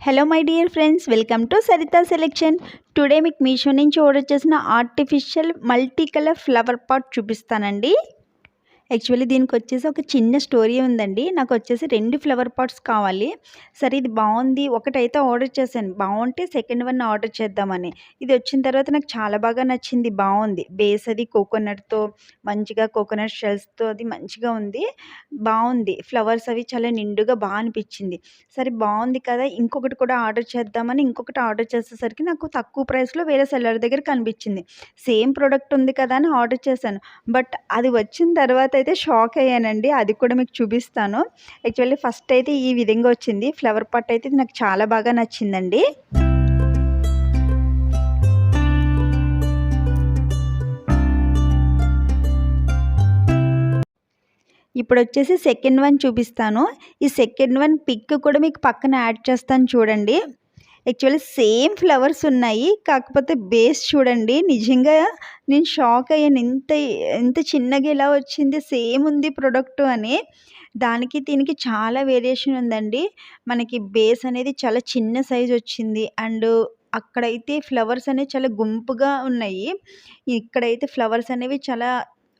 Hello my dear friends welcome to Saritha selection today మీకు మీషో నుంచి order చేసిన artificial multi colour flower pot చూపిస్తానండి. Actually దీనికి వచ్చేసి ఒక చిన్న స్టోరీ ఉందండి. నాకు వచ్చేసి రెండు ఫ్లవర్ పాట్స్ కావాలి. సరే ఇది బాగుంది ఒకటైతే ఆర్డర్ చేశాను. బాగుంటే సెకండ్ వన్ ఆర్డర్ చేద్దామని. ఇది వచ్చిన తర్వాత నాకు చాలా బాగా నచ్చింది. బాగుంది బేస్ అది కోకోనట్తో మంచిగా కోకోనట్ షెల్స్తో అది మంచిగా ఉంది. బాగుంది ఫ్లవర్స్ అవి చాలా నిండుగా బాగా అనిపించింది. సరే బాగుంది కదా. ఇంకొకటి కూడా ఆర్డర్ చేద్దామని ఇంకొకటి ఆర్డర్ చేసేసరికి నాకు తక్కువ ప్రైస్లో వేరే సెల్లర్ దగ్గర కనిపించింది. సేమ్ ప్రోడక్ట్ ఉంది కదా అని ఆర్డర్ చేశాను. బట్ అది వచ్చిన తర్వాత అయితే షాక్ అయ్యానండి. అది కూడా మీకు చూపిస్తాను. యాక్చువల్లీ ఫస్ట్ అయితే ఈ విధంగా వచ్చింది. ఫ్లవర్ పట్ అయితే నాకు చాలా బాగా నచ్చిందండి. ఇప్పుడు వచ్చేసి సెకండ్ వన్ చూపిస్తాను. ఈ సెకండ్ వన్ పిక్ కూడా మీకు పక్కన యాడ్ చేస్తాను చూడండి. యాక్చువల్లీ సేమ్ ఫ్లవర్స్ ఉన్నాయి. కాకపోతే బేస్ చూడండి నిజంగా నేను షాక్ అయ్యాను. ఇంత ఇంత చిన్నగా ఇలా వచ్చింది సేమ్ ఉంది ప్రోడక్ట్ అని. దానికి దీనికి చాలా వేరియేషన్ ఉందండి. మనకి బేస్ అనేది చాలా చిన్న సైజ్ వచ్చింది. అండ్ అక్కడైతే ఫ్లవర్స్ అనేవి చాలా గుంపుగా ఉన్నాయి. ఇక్కడైతే ఫ్లవర్స్ అనేవి చాలా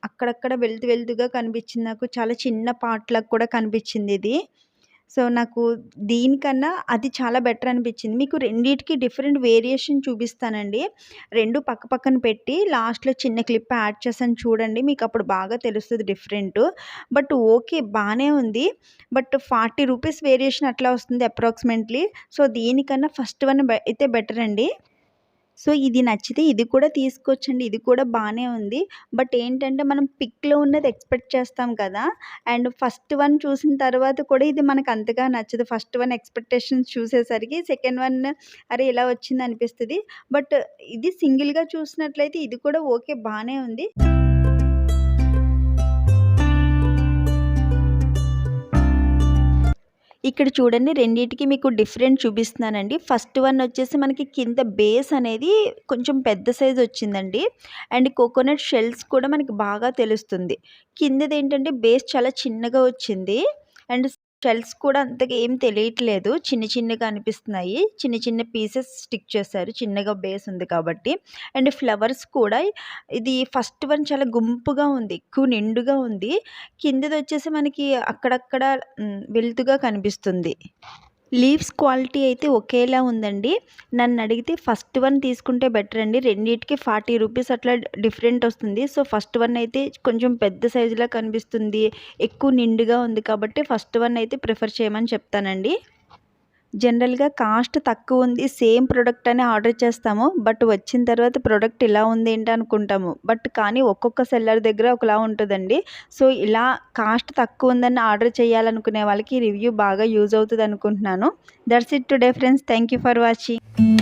అక్కడక్కడ వెళ్తూ వెళ్తుగా కనిపించింది. నాకు చాలా చిన్న పార్ట్లకు కూడా కనిపించింది ఇది. సో నాకు దీనికన్నా అది చాలా బెటర్ అనిపించింది. మీకు రెండింటికి డిఫరెంట్ వేరియేషన్ చూపిస్తానండి. రెండు పక్క పక్కన పెట్టి లాస్ట్లో చిన్న క్లిప్ యాడ్ చేశాను చూడండి మీకు అప్పుడు బాగా తెలుస్తుంది డిఫరెంట్. బట్ ఓకే బాగానే ఉంది. బట్ ఫార్టీ రూపీస్ వేరియేషన్ అట్లా వస్తుంది అప్రాక్సిమేట్లీ. సో దీనికన్నా ఫస్ట్ వన్ అయితే బెటర్ అండి సో ఇది నచ్చితే ఇది కూడా తీసుకోవచ్చండి. ఇది కూడా బాగానే ఉంది. బట్ ఏంటంటే మనం పిక్లో ఉన్నది ఎక్స్పెక్ట్ చేస్తాం కదా! అండ్ ఫస్ట్ వన్ చూసిన తర్వాత కూడా ఇది మనకు అంతగా నచ్చదు. ఫస్ట్ వన్ ఎక్స్పెక్టేషన్స్ చూసేసరికి సెకండ్ వన్ అరే ఇలా వచ్చింది అనిపిస్తుంది. బట్ ఇది సింగిల్గా చూసినట్లయితే ఇది కూడా ఓకే బాగానే ఉంది. ఇక్కడ చూడండి రెండింటికి మీకు డిఫరెంట్ చూపిస్తున్నానండి. ఫస్ట్ వన్ వచ్చేసి మనకి కింద బేస్ అనేది కొంచెం పెద్ద సైజ్ వచ్చిందండి. అండ్ కోకోనట్ షెల్స్ కూడా మనకి బాగా తెలుస్తుంది. కిందది ఏంటంటే బేస్ చాలా చిన్నగా వచ్చింది. అండ్ షెల్స్ కూడా అంతగా ఏం తెలియట్లేదు. చిన్న చిన్నగా అనిపిస్తున్నాయి. చిన్న చిన్న పీసెస్ స్టిక్ చేశారు. చిన్నగా బేస్ ఉంది కాబట్టి. అండ్ ఫ్లవర్స్ కూడా ఇది ఫస్ట్ వన్ చాలా గుంపుగా ఉంది. ఎక్కువ నిండుగా ఉంది. కిందది వచ్చేసి మనకి అక్కడక్కడ వెలుతుగా కనిపిస్తుంది. లీవ్స్ క్వాలిటీ అయితే ఒకేలా ఉందండి. నన్ను అడిగితే ఫస్ట్ వన్ తీసుకుంటే బెటర్ అండి. రెండింటికి ఫార్టీ రూపీస్ అట్లా డిఫరెంట్ వస్తుంది. సో ఫస్ట్ వన్ అయితే కొంచెం పెద్ద సైజులా కనిపిస్తుంది. ఎక్కువ నిండుగా ఉంది కాబట్టి ఫస్ట్ వన్ అయితే ప్రిఫర్ చేయమని చెప్తానండి. జనరల్గా కాస్ట్ తక్కువ ఉంది సేమ్ ప్రోడక్ట్ అని ఆర్డర్ చేస్తాము బట్ వచ్చిన తర్వాత ప్రోడక్ట్ ఇలా ఉంది ఏంటి అనుకుంటాము. బట్ కానీ ఒక్కొక్క సెల్లర్ దగ్గర ఒకలా ఉంటుందండి. సో ఇలా కాస్ట్ తక్కువ ఉందని ఆర్డర్ చేయాలనుకునే వాళ్ళకి రివ్యూ బాగా యూజ్ అవుతుంది అనుకుంటున్నాను. That's it today friends. Thank you for watching.